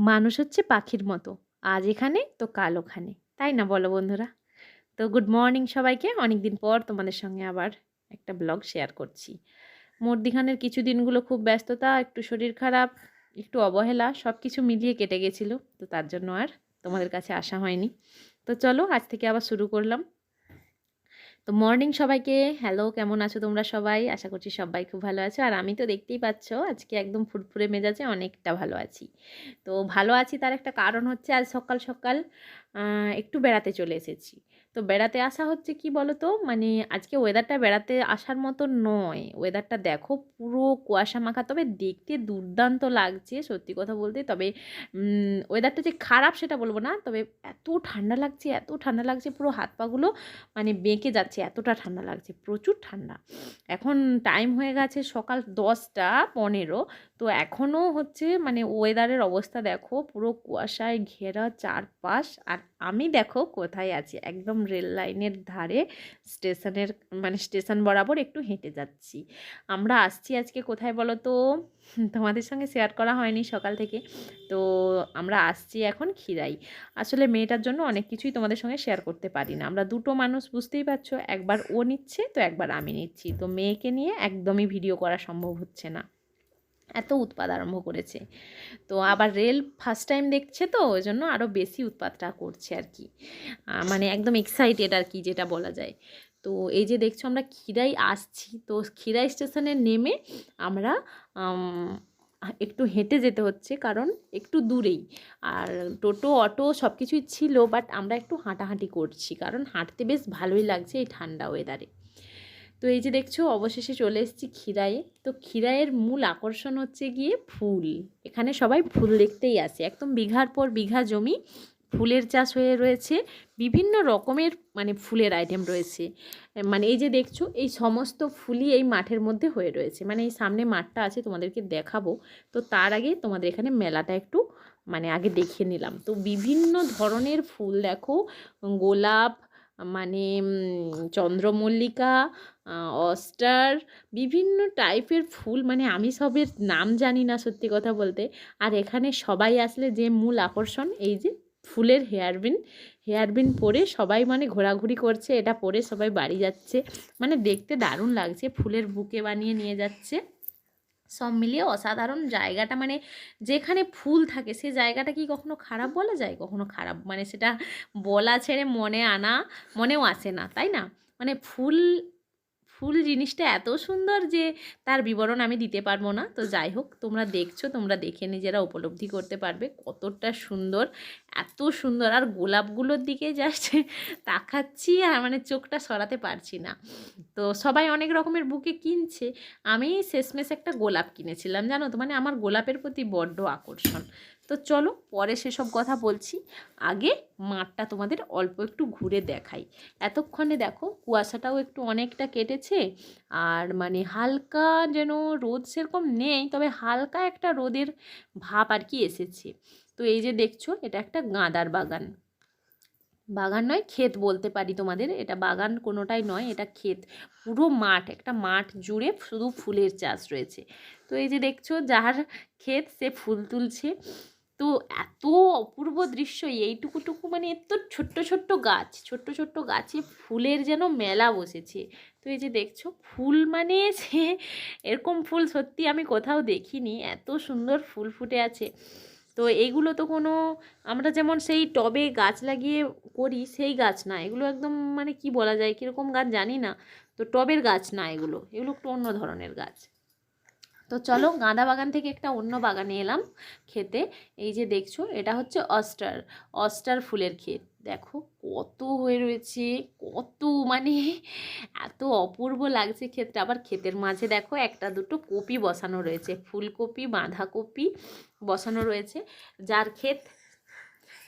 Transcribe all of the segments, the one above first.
মানুষ হচ্ছে পাখির মতো। আজ এখানে, তো কাল ওখানে। তাই না বলো বন্ধুরা? তো গুড মর্নিং সবাইকে। অনেক দিন পর তোমাদের সঙ্গে আবার একটা ব্লগ শেয়ার করছি। মধ্যিখানের কিছু দিনগুলো খুব ব্যস্ততা, একটু শরীর খারাপ, একটু অবহেলা সব কিছু মিলিয়ে কেটে গেছিল। তো তার জন্য আর তোমাদের কাছে আসা হয়নি। তো চলো, আজ থেকে আবার শুরু করলাম। তো মর্নিং সবাইকে। হ্যালো, কেমন আছো তোমরা সবাই? আশা করছি সবাই খুব ভালো আছো। আর আমি তো দেখতেই পাচ্ছ, আজকে একদম ফুরফুরে মেজাজে অনেকটা ভালো আছি। তো ভালো আছি তার একটা কারণ হচ্ছে আজ সকাল সকাল একটু বেড়াতে চলে এসেছি। তো বেড়াতে আসা হচ্ছে কি বলো তো মানে আজকে ওয়েদারটা বেড়াতে আসার মতো নয়। ওয়েদারটা দেখো পুরো কুয়াশা মাখা। তবে দেখতে দুর্দান্ত লাগছে, সত্যি কথা বলতে। তবে ওয়েদারটা যে খারাপ সেটা বলব না। তবে এত ঠান্ডা লাগছে, এত ঠান্ডা লাগছে, পুরো হাত পাগুলো মানে বেঁকে যাচ্ছে, এতটা ঠান্ডা লাগছে, প্রচুর ঠান্ডা। এখন টাইম হয়ে গেছে সকাল দশটা পনেরো। তো এখনও হচ্ছে মানে ওয়েদারের অবস্থা দেখো পুরো কুয়াশায় ঘেরা চারপাশ। আর আমি দেখো কোথায় আছি? একদম রেল লাইনের ধারে স্টেশনের মানে স্টেশন বরাবর একটু হেঁটে যাচ্ছি। আমরা আসছি আজকে কোথায় বলো তো তোমাদের সঙ্গে শেয়ার করা হয়নি সকাল থেকে। তো আমরা আসছি এখন খিরাই। আসলে মেয়েটার জন্য অনেক কিছুই তোমাদের সঙ্গে শেয়ার করতে পারি না। আমরা দুটো মানুষ, বুঝতেই পারছ? একবার ও নিচ্ছে, তো একবার আমি নিচ্ছি। তো মেয়েকে নিয়ে একদমই ভিডিও করা সম্ভব হচ্ছে না। এত উৎপাদ আরম্ভ করেছে। তো আবার রেল ফার্স্ট টাইম দেখছে তো, ওই জন্য আরও বেশি উৎপাতটা করছে আর কি। মানে একদম এক্সাইটেড আর কি যেটা বলা যায়। তো এই যে দেখছ আমরা খিরাই আসছি, তো খিরাই স্টেশনে নেমে আমরা একটু হেঁটে যেতে হচ্ছে কারণ একটু দূরেই। আর টোটো, অটো সব কিছুই ছিল বাট আমরা একটু হাঁটাহাঁটি করছি কারণ হাঁটতে বেশ ভালোই লাগছে এই ঠান্ডা ওয়েদারে তো এই যে দেখছ, অবশেষে চলে এসেছি খিরায়ে তো খিরায়ের মূল আকর্ষণ হচ্ছে গিয়ে ফুল। এখানে সবাই ফুল দেখতেই আসে। একদম বিঘার পর বিঘা জমি ফুলের চাষ হয়ে রয়েছে। বিভিন্ন রকমের মানে ফুলের আইটেম রয়েছে। মানে এই যে দেখছ, এই সমস্ত ফুলই এই মাঠের মধ্যে হয়ে রয়েছে। মানে এই সামনে মাঠটা আছে, তোমাদেরকে দেখাবো। তো তার আগে তোমাদের এখানে মেলাটা একটু মানে আগে দেখিয়ে নিলাম। তো বিভিন্ন ধরনের ফুল দেখো, গোলাপ মানে চন্দ্রমল্লিকা অস্টার, বিভিন্ন টাইপের ফুল মানে আমি সবের নাম জানি না সত্যি কথা বলতে। আর এখানে সবাই আসলে যে মূল আকর্ষণ, এই যে ফুলের হেয়ারবিন হেয়ারবিন পরে সবাই মানে ঘোরাঘুরি করছে, এটা পরে সবাই বাড়ি যাচ্ছে। মানে দেখতে দারুণ লাগছে, ফুলের বুকে বানিয়ে নিয়ে যাচ্ছে। সব মিলিয়ে অসাধারণ জায়গাটা মানে যেখানে ফুল থাকে, সে জায়গাটা কি কখনো খারাপ বলা যায়? কখনো খারাপ মানে সেটা বলা ছেড়ে মনে আনা, মনেও আসে না, তাই না? মানে ফুল ফুল জিনিসটা এত সুন্দর যে তার বিবরণ আমি দিতে পারব না। তো যাই হোক, তোমরা দেখছ, তোমরা দেখে নিজেরা উপলব্ধি করতে পারবে কতটা সুন্দর, এত সুন্দর। আর গোলাপগুলোর দিকে জাস্ট তাকাচ্ছি আর মানে চোখটা সরাতে পারছি না। তো সবাই অনেক রকমের বুকে কিনছে। আমি শেষমেশ একটা গোলাপ কিনেছিলাম, জানো তো? মানে আমার গোলাপের প্রতি বড্ড আকর্ষণ। তো চলো পরে সেসব কথা বলছি। আগে মাঠটা তোমাদের অল্প একটু ঘুরে দেখাই। এতক্ষণে দেখো কুয়াশাটাও একটু অনেকটা কেটেছে আর মানে হালকা যেন রোদ সেরকম নেই, তবে হালকা একটা রোদের ভাব আর কি এসেছে। তো এই যে দেখছ, এটা একটা গাঁদার বাগান। বাগান নয়, ক্ষেত বলতে পারি তোমাদের। এটা বাগান কোনোটাই নয়, এটা ক্ষেত। পুরো মাঠ, একটা মাঠ জুড়ে শুধু ফুলের চাষ রয়েছে। তো এই যে দেখছ, যার ক্ষেত সে ফুল তুলছে। তো এত অপূর্ব দৃশ্য, এইটুকুটুকু মানে এত ছোট্ট ছোট্ট গাছ, ছোট্ট ছোট্ট গাছে ফুলের যেন মেলা বসেছে। তো এই যে দেখছ, ফুল মানে সে এরকম ফুল সত্যি আমি কোথাও দেখিনি, এত সুন্দর ফুল ফুটে আছে। তো এইগুলো তো কোনো, আমরা যেমন সেই টবে গাছ লাগিয়ে করি, সেই গাছ না, এগুলো একদম মানে কি বলা যায়, কীরকম গাছ জানি না। তো টবের গাছ না এগুলো এগুলো একটু অন্য ধরনের গাছ। তো চলো গাঁদা বাগান থেকে একটা অন্য বাগানে এলাম খেতে। এই যে দেখছ, এটা হচ্ছে অস্টার অস্টার ফুলের ক্ষেত। দেখো কত হয়ে রয়েছে, কত মানে এত অপূর্ব লাগছে ক্ষেতটা। আবার ক্ষেতের মাঝে দেখো একটা দুটো কপি বসানো রয়েছে, ফুলকপি, বাঁধাকপি বসানো রয়েছে। যার ক্ষেত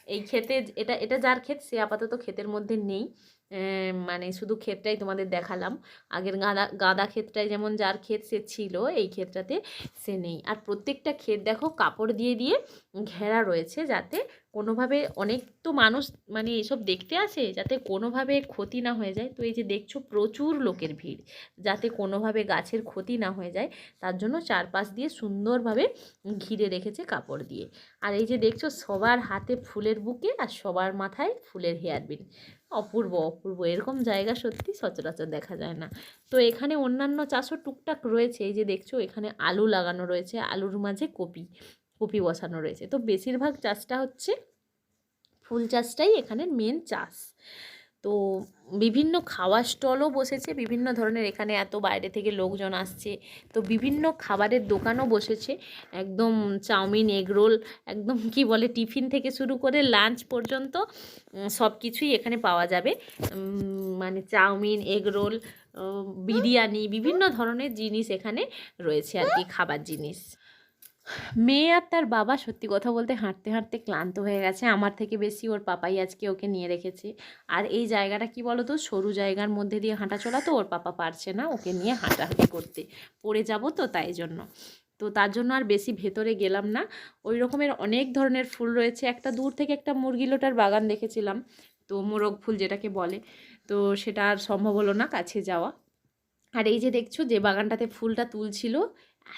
এই ক্ষেতে এটা এটা যার ক্ষেত, সে আপাতত ক্ষেতের মধ্যে নেই। মানে শুধু ক্ষেতটাই তোমাদের দেখালাম। আগের গাঁদা গাঁদা ক্ষেতটাই যেমন যার ক্ষেত সে ছিল, এই ক্ষেতটাতে সে নেই। আর প্রত্যেকটা ক্ষেত দেখো, কাপড় দিয়ে দিয়ে ঘেরা রয়েছে যাতে কোনোভাবে অনেক তো মানুষ মানে এসব দেখতে আসে যাতে কোনোভাবে ক্ষতি না হয়ে যায়। তো এই যে দেখছ প্রচুর লোকের ভিড় যাতে কোনোভাবে গাছের ক্ষতি না হয়ে যায়, তার জন্য চারপাশ দিয়ে সুন্দরভাবে ঘিরে রেখেছে কাপড় দিয়ে। আর এই যে দেখছ সবার হাতে ফুলের বুকে আর সবার মাথায় ফুলের হেয়ারবিন অপূর্ব অপূর্ব, এরকম জায়গা সত্যি সচরাচর দেখা যায় না। তো এখানে অন্যান্য চাষও টুকটাক রয়েছে। এই যে দেখছ এখানে আলু লাগানো রয়েছে, আলুর মাঝে কপি। কপি বসানো রয়েছে। তো বেশিরভাগ চাষটা হচ্ছে ফুল চাষটাই এখানের মেন চাষ। তো বিভিন্ন খাওয়ার স্টলও বসেছে, বিভিন্ন ধরনের এখানে এত বাইরে থেকে লোকজন আসছে। তো বিভিন্ন খাবারের দোকানও বসেছে, একদম চাউমিন এগরোল একদম কি বলে, টিফিন থেকে শুরু করে লাঞ্চ পর্যন্ত সব কিছুই এখানে পাওয়া যাবে। মানে চাউমিন এগরোল বিরিয়ানি, বিভিন্ন ধরনের জিনিস এখানে রয়েছে আর কি, খাবার জিনিস। মেয়ে আর তার বাবা সত্যি কথা বলতে হাঁটতে হাঁটতে ক্লান্ত হয়ে গেছে। আমার থেকে বেশি ওর পাপাই আজকে ওকে নিয়ে রেখেছে। আর এই জায়গাটা কি বলো তো সরু জায়গার মধ্যে দিয়ে হাঁটা চলা তো ওর পাপা পারছে না ওকে নিয়ে হাঁটাহাঁটি করতে। পড়ে যাব তো তাই জন্য। তো তার জন্য আর বেশি ভেতরে গেলাম না। ওই রকমের অনেক ধরনের ফুল রয়েছে। একটা দূর থেকে একটা মুরগি লোটার বাগান দেখেছিলাম। তো মোরগ ফুল যেটাকে বলে। তো সেটা আর সম্ভব হলো না কাছে যাওয়া। আর এই যে দেখছ যে বাগানটাতে ফুলটা তুলছিল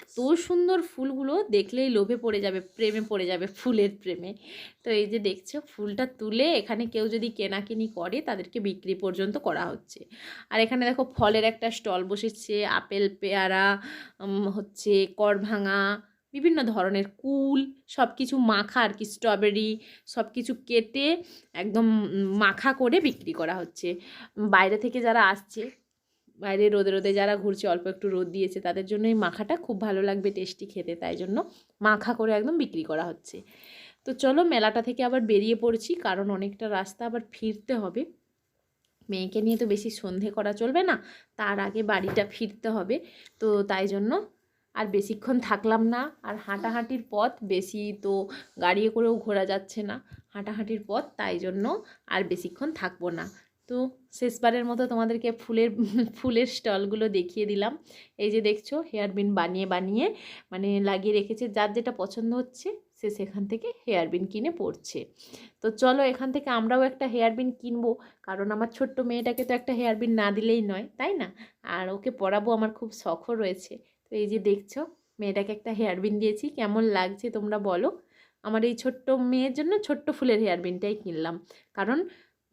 এত সুন্দর ফুলগুলো দেখলেই লোভে পড়ে যাবে, প্রেমে পড়ে যাবে ফুলের প্রেমে। তো এই যে দেখছ, ফুলটা তুলে এখানে কেউ যদি কেনাকিনি করে, তাদেরকে বিক্রি পর্যন্ত করা হচ্ছে। আর এখানে দেখো ফলের একটা স্টল বসেছে, আপেল, পেয়ারা হচ্ছে করভাঙা বিভিন্ন ধরনের কুল সব কিছু মাখা আর কি, স্ট্রবেরি সব কিছু কেটে একদম মাখা করে বিক্রি করা হচ্ছে। বাইরে থেকে যারা আসছে বাইরে রোদে রোদে যারা ঘুরছে, অল্প একটু রোদ দিয়েছে, তাদের জন্য এই মাখাটা খুব ভালো লাগবে, টেস্টি খেতে। তাই জন্য মাখা করে একদম বিক্রি করা হচ্ছে। তো চলো মেলাটা থেকে আবার বেরিয়ে পড়ছি, কারণ অনেকটা রাস্তা আবার ফিরতে হবে। মেয়েকে নিয়ে তো বেশি সন্ধে করা চলবে না, তার আগে বাড়িটা ফিরতে হবে। তো তাই জন্য আর বেশিক্ষণ থাকলাম না, আর হাঁটাহাঁটির পথ বেশি তো গাড়িয়ে করেও ঘোরা যাচ্ছে না। হাঁটাহাঁটির পথ, তাই জন্য আর বেশিক্ষণ থাকব না। তো শেষবারের মতো তোমাদেরকে ফুলের ফুলের স্টলগুলো দেখিয়ে দিলাম। এই যে দেখছ হেয়ারবিন বানিয়ে বানিয়ে মানে লাগিয়ে রেখেছে। যার যেটা পছন্দ হচ্ছে, সে সেখান থেকে হেয়ারবিন কিনে পড়ছে তো চলো, এখান থেকে আমরাও একটা হেয়ারবিন কিনবো। কারণ আমার ছোট্ট মেয়েটাকে তো একটা হেয়ারবিন না দিলেই নয়, তাই না? আর ওকে পরাবো আমার খুব শখও রয়েছে। তো এই যে দেখছ, মেয়েটাকে একটা হেয়ারবিন দিয়েছি। কেমন লাগছে তোমরা বলো? আমার এই ছোট্ট মেয়ের জন্য ছোট্ট ফুলের হেয়ারবিনটাই কিনলাম। কারণ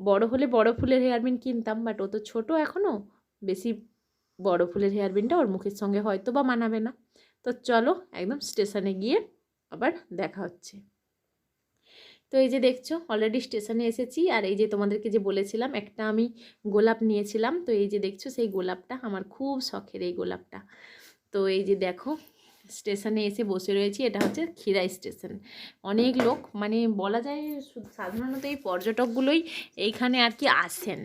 বড় হলে বড় ফুলের হেয়ারবিন কিনতাম বাট ও তো ছোটো এখনও বেশি বড় ফুলের হেয়ারবিনটা ওর মুখের সঙ্গে হয়তো বা মানাবে না। তো চলো একদম স্টেশনে গিয়ে আবার দেখা হচ্ছে। তো এই যে দেখছ অলরেডি স্টেশনে এসেছি, আর এই যে তোমাদেরকে যে বলেছিলাম, একটা আমি গোলাপ নিয়েছিলাম, তো এই যে দেখছ সেই গোলাপটা, আমার খুব শখের এই গোলাপটা। তো এই যে দেখো স্টেশনে এসে বসে রয়েছি, এটা হচ্ছে খিরাই স্টেশন। অনেক লোক মানে বলা যায় সাধারণত এই পর্যটকগুলোই এইখানে আর কি আসেন,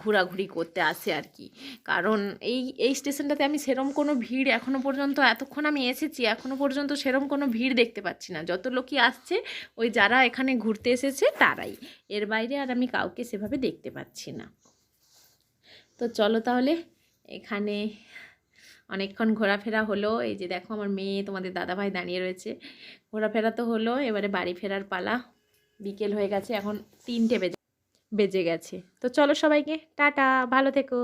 ঘোরাঘুরি করতে আসে আর কি। কারণ এই এই স্টেশনটাতে আমি সেরম কোনো ভিড় এখনও পর্যন্ত, এতক্ষণ আমি এসেছি এখনও পর্যন্ত সেরম কোনো ভিড় দেখতে পাচ্ছি না। যত লোকই আসছে, ওই যারা এখানে ঘুরতে এসেছে, তারাই। এর বাইরে আর আমি কাউকে সেভাবে দেখতে পাচ্ছি না। তো চলো তাহলে, এখানে অনেকক্ষণ ঘোরাফেরা হলো। এই যে দেখো আমার মেয়ে, তোমাদের দাদাভাই দাঁড়িয়ে রয়েছে। ঘোরাফেরা তো হলো, এবারে বাড়ি ফেরার পালা। বিকেল হয়ে গেছে, এখন তিনটে বেজে বেজে গেছে। তো চলো সবাইকে, টাটা, ভালো থেকো।